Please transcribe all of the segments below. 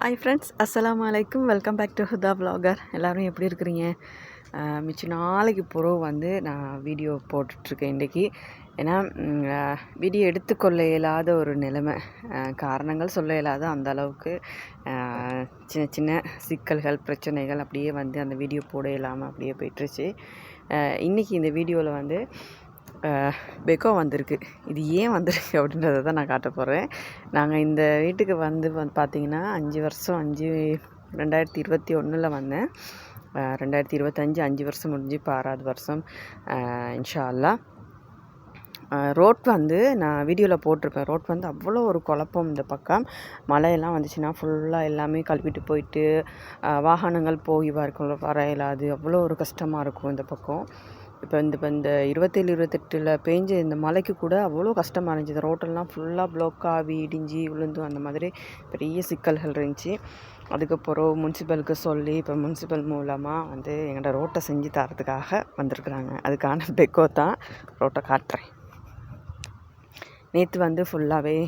Hi friends அஸ்லாம் வலைக்கும் welcome back to Huda vlogger எல்லோரும் எப்படி இருக்கிறீங்க? மிச்ச நாளைக்கு பிறகு வந்து நான் வீடியோ போட்டுட்ருக்கேன் இன்றைக்கி. ஏன்னா வீடியோ எடுத்துக்கொள்ள இயலாத ஒரு நிலைமை. காரணங்கள் சொல்ல இயலாத அந்த அளவுக்கு சின்ன சின்ன சிக்கல்கள் பிரச்சனைகள் அப்படியே வந்து அந்த வீடியோ போட இல்லாமல் அப்படியே போயிட்டுருச்சு இன்றைக்கி இந்த வீடியோவில் வந்து பெக்கோ வந்திருக்கு. இது ஏன் வந்திருக்கு அப்படின்றத தான் நான் காட்ட போகிறேன் நாங்கள் இந்த வீட்டுக்கு வந்து வந்து பார்த்தீங்கன்னா அஞ்சு வருஷம் அஞ்சு ரெண்டாயிரத்தி இருபத்தி ஒன்றில் வந்தேன். ரெண்டாயிரத்தி இருபத்தஞ்சு அஞ்சு வருஷம் முடிஞ்சு இப்போ ஆறாவது வருஷம். இன்ஷா அல்லா ரோட் வந்து நான் வீடியோவில் போட்டிருப்பேன். ரோட் வந்து அவ்வளோ ஒரு குழப்பம் இந்த பக்கம். மழையெல்லாம் வந்துச்சுன்னா ஃபுல்லாக எல்லாமே கழுவிட்டு போயிட்டு வாகனங்கள் போய் வர வர இயலாது. அவ்வளோ ஒரு கஷ்டமாக இருக்கும் இந்த பக்கம். இப்போ இந்த இப்போ இந்த இருபத்தேழு இருபத்தெட்டில் பேஞ்சு இந்த மழைக்கு கூட அவ்வளோ கஷ்டமாக இருந்துச்சு. இந்த ரோட்டெல்லாம் ஃபுல்லாக ப்ளாக் ஆகி இடிஞ்சு விழுந்து அந்த மாதிரி பெரிய சிக்கல்கள் இருந்துச்சு. அதுக்கப்புறம் முன்சிபலுக்கு சொல்லி இப்போ முன்சிபல் மூலமாக வந்து எங்களோட ரோட்டை செஞ்சு தரதுக்காக வந்திருக்குறாங்க. அதுக்கான பெக்கோ தான் ரோட்டை காட்டுறேன். நேற்று வந்து ஃபுல்லாகவே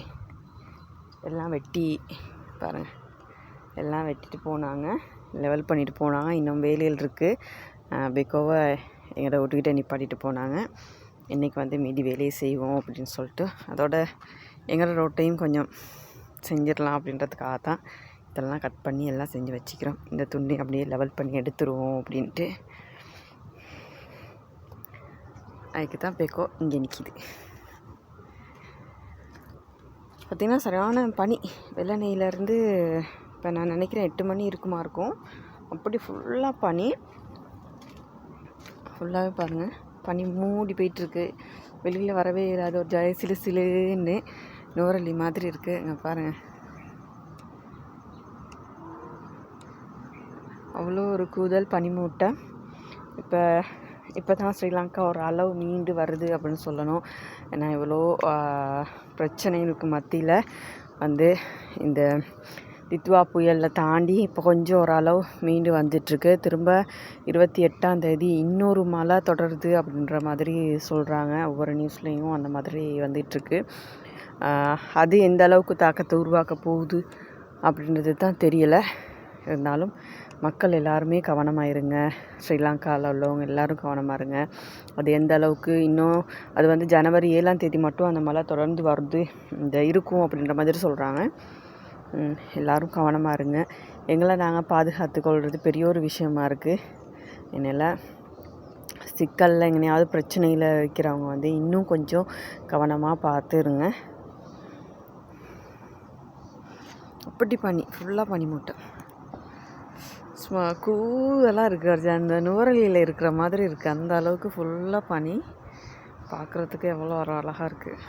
எல்லாம் வெட்டி பாருங்கள் எல்லாம் வெட்டிட்டு போனாங்க. லெவல் பண்ணிட்டு போனாங்க. இன்னும் வேலையில் இருக்குது பெக்கோவை எங்களோட வீட்டுக்கிட்ட நிப்பாட்டிட்டு போனாங்க. இன்றைக்கி வந்து மீதி வேலையை செய்வோம் அப்படின்னு சொல்லிட்டு. அதோட எங்களோட ரோட்டையும் கொஞ்சம் செஞ்சிடலாம் அப்படின்றதுக்காக தான் இதெல்லாம் கட் பண்ணி எல்லாம் செஞ்சு வச்சுக்கிறோம். இந்த துணி அப்படியே லெவல் பண்ணி எடுத்துருவோம் அப்படின்ட்டு. அதுக்கு தான் பெக்கோ இங்கே நிற்கிது பார்த்திங்கன்னா சரியான பனி. வெள்ளனையிலேருந்து இப்போ நான் நினைக்கிறேன் எட்டு மணி இருக்குமா இருக்கும். அப்படி ஃபுல்லாக பனி. ஃபுல்லாகவே பாருங்கள் பனி மூடி போயிட்டுருக்கு. வெளியில் வரவே இல்லாத ஒரு ஜய சிலு சிலுன்னு நூறலி மாதிரி இருக்குது இங்கே பாருங்கள் அவ்வளோ ஒரு கூதல் பனிமூட்டை இப்போ இப்போ தான் ஸ்ரீலங்கா ஒரு அளவு மீண்டு வருது அப்படின்னு சொல்லணும். ஏன்னா இவ்வளோ பிரச்சனைகளுக்கு மத்தியில் வந்து இந்த தித்வா புயலில் தாண்டி இப்போ கொஞ்சம் ஓரளவு மீண்டு வந்துட்டுருக்கு. திரும்ப இருபத்தி எட்டாம் தேதி இன்னொரு மழை தொடருது அப்படின்ற மாதிரி சொல்கிறாங்க ஒவ்வொரு நியூஸ்லேயும் அந்த மாதிரி வந்துட்டுருக்கு. அது எந்த அளவுக்கு தாக்கத்தை உருவாக்க போகுது அப்படின்றது தான் தெரியலை. இருந்தாலும் மக்கள் எல்லாருமே கவனமாக இருங்க. ஸ்ரீலங்காவில் உள்ளவங்க எல்லோரும் கவனமாக இருங்க. அது எந்த அளவுக்கு இன்னும் அது வந்து ஜனவரி ஏழாம் தேதி மட்டும் அந்த மழை தொடர்ந்து வருது இந்த இருக்கும் அப்படின்ற மாதிரி சொல்கிறாங்க எல்லோரும் கவனமாக இருங்க. எங்களை நாங்கள் பாதுகாத்து கொள்வது பெரிய ஒரு விஷயமா இருக்குது என்னால் சிக்கலில் எங்கனையாவது பிரச்சனையில் இருக்கிறவங்க வந்து இன்னும் கொஞ்சம் கவனமாக பார்த்துருங்க அப்படி பனி ஃபுல்லாக பனி மூட்டை. சும்மா கூதெல்லாம் இருக்குது அந்த நுவரலியில் இருக்கிற மாதிரி இருக்குது அந்த அளவுக்கு ஃபுல்லாக பனி. பார்க்குறதுக்கு எவ்வளோ ஒரு அழகாக இருக்குது